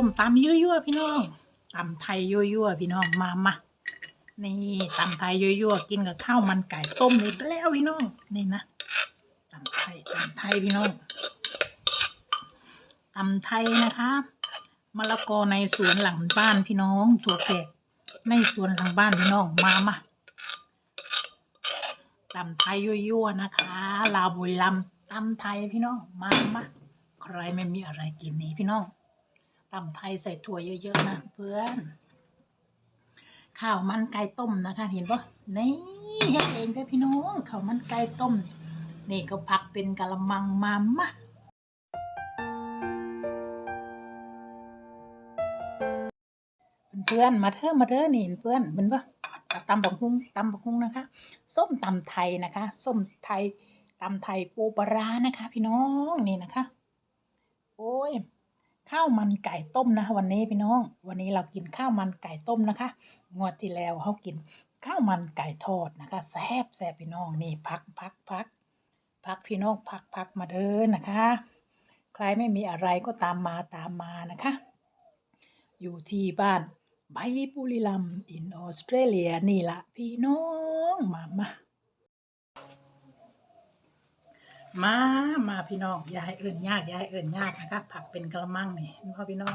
ส้มตำยั่วๆพี่น้องตำไทยยั่วๆพี่น้องมามานี่ตำไทยยั่วๆกินกับข้าวมันไก่ต้มนี่แล้วพี่น้องนี่นะตำไทยตำไทยพี่น้องตำไทยนะคะมะละกอในสวนหลังบ้านพี่น้องถั่วแขกในสวนหลังบ้านพี่น้องมามาตำไทยยั่วๆนะคะลาวบุรีรัมตำไทยพี่น้องมามาใครไม่มีอะไรกินนี่พี่น้อง ตำไทยใส่ถั่วเยอะ ๆ นะเพื่อน ข้าวมันไก่ต้มนะคะ เห็นปะนี่เฮ็ดเองด้อพี่น้องข้าวมันไก่ต้ม นี่ก็พักเป็นกะละมังมามะเพื่อนมาเถอะมาเถอะนี่เพื่อนเป็นปะตำบักฮุ้งตำบักฮุ้งนะคะ ส้มตำไทยนะคะ ส้มไทยตำไทยปูปลาร้านะคะ พี่น้องนี่นะคะ โอ้ย ข้าวมันไก่ต้มนะคะวันนี้พี่น้อง วันนี้เรากินข้าวมันไก่ต้มนะคะ งวดที่แล้วเขากินข้าวมันไก่ทอดนะคะแซ่บแซ่บพี่น้องนี่พักพักพักพักพี่น้องพักพักมาเดินนะคะ ใครไม่มีอะไรก็ตามมาตามมานะคะ อยู่ที่บ้านไบบุรีรัมอินออสเตรเลียนี่ละพี่น้องมามา มามาพี่น้องอยายเอิ่นยากอยายเอิ่นยากนะคะผักเป็นกระมังนี่พ่อพี่น้อง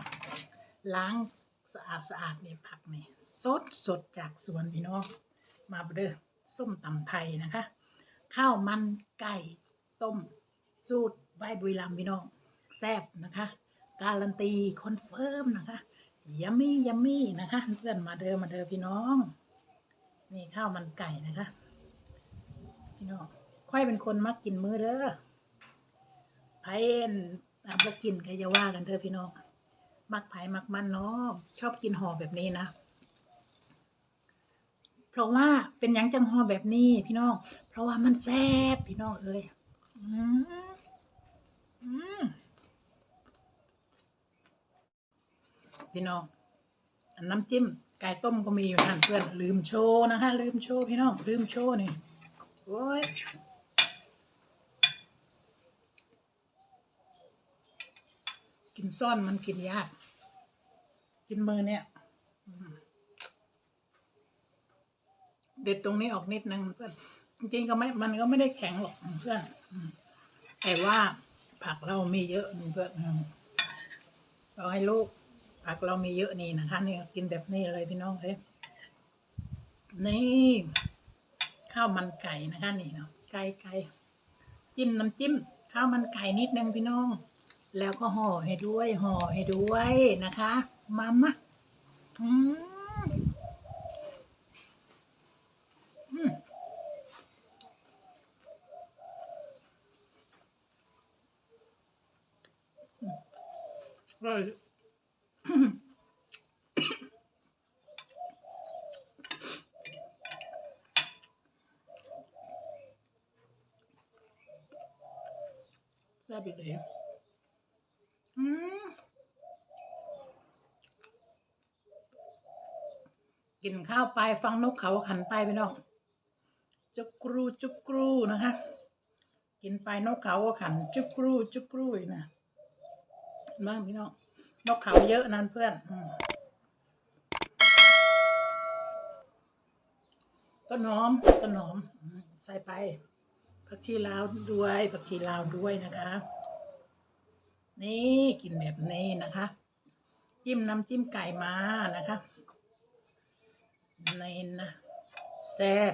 ล้างสะอาดสะอาดนี่ยผักนี่สดสดจากสวนพี่น้องมาเด้อส้มตำไทยนะคะ ข้าวมันไก่ต้ม สูตรใบบุรีรัมพี่น้องแซ่บนะคะ การันตีคอนเฟิร์มนะคะยัมมี่ยัมมี่นะคะ เพื่อนมาเด้อมาเด้อพี่น้อง นี่ข้าวมันไก่นะคะ พี่น้อง ค่อยเป็นคนมักกินมื้อเด้อไผเอ็นอะบ่กินก็อย่าว่ากันเด้อพี่น้อง มักไผ่มักมันเนาะชอบกินห่อแบบนี้นะ เพราะว่าเป็นยังจังห่อแบบนี้ พี่น้อง เพราะว่ามันแซ่บพี่น้องเอ้ยอืมอืมพี่น้องนน้ำจิ้มไก่ต้มก็มีอยู่นั่นเพื่อนลืมโชว์นะคะลืมโชว์พี่น้องลืมโชว์นี่โอ้ย กินซ่อนมันกินยาก กินมือเนี่ย เด็ดตรงนี้ออกนิดนึงเพื่อนจริงๆก็ไม่ มันก็ไม่ได้แข็งหรอกเพื่อนแต่ว่าผักเรามีเยอะเพื่อนเราให้ลูกผักเรามีเยอะนี่นะคะนี่กินแบบนี้เลยพี่น้องเอ้ยนี่ข้าวมันไก่นะคะนี่เนาะไก่ไก่จิ้มน้ำจิ้มข้าวมันไก่นิดนึงพี่น้อง แล้วก็ห่อให้ด้วยห่อให้ด้วยนะคะมามะอืมอืมอร่อยแซ่บอีกเลย อืมกินข้าวไปฟังนกเขาขันไปพี่น้องจุกกรูจุกกรูนะคะ กินไปนกเขาขัน จุกกรูจุกกรูนะมากพี่น้องนกเขาเยอะนั่นเพื่อนอต้นหอมต้นหอมอืมใส่ไปผักชีลาวด้วยผักชีลาวด้วยนะคะ นี่กินแบบนี้นะคะ จิ้มน้ำจิ้มไก่มานะคะในนะแซ่บ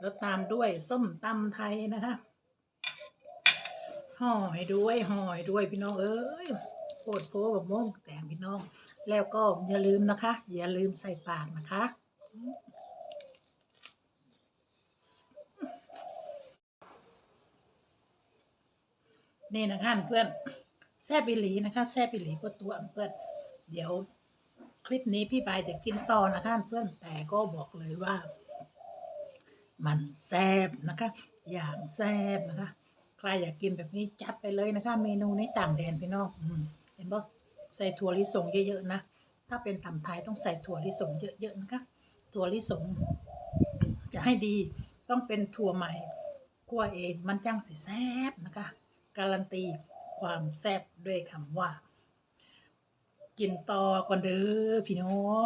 แล้วตามด้วยส้มตำไทยนะคะห่อให้ด้วยห่อให้ด้วยพี่น้องเอ้ยโคตรโพแบบม่วงแต่งพี่น้อง แล้วก็อย่าลืมนะคะ อย่าลืมใส่ปากนะคะ นี่นะคะเพื่อนแซ่บอิลีนะคะแซ่บอิลีก็ตัวเพื่อนเดี๋ยวคลิปนี้พี่ปายจะกินต่อนะคะเพื่อนแต่ก็บอกเลยว่า มันแซ่บนะคะ อย่างแซ่บนะคะ ใครอยากกินแบบนี้จัดไปเลยนะคะ เมนูนี้ต่างแดนพี่น้องเห็นบ่ใส่ถั่วลิสงเยอะๆนะถ้าเป็นตำไทยต้องใส่ถั่วลิสงเยอะๆนะคะถั่วลิสงจะให้ดีต้องเป็นถั่วใหม่คั่วเองมันจังสิแซ่บนะคะ การันตีความแซ่บด้วยคำว่า กินต่อก่อนเด้อพี่น้อง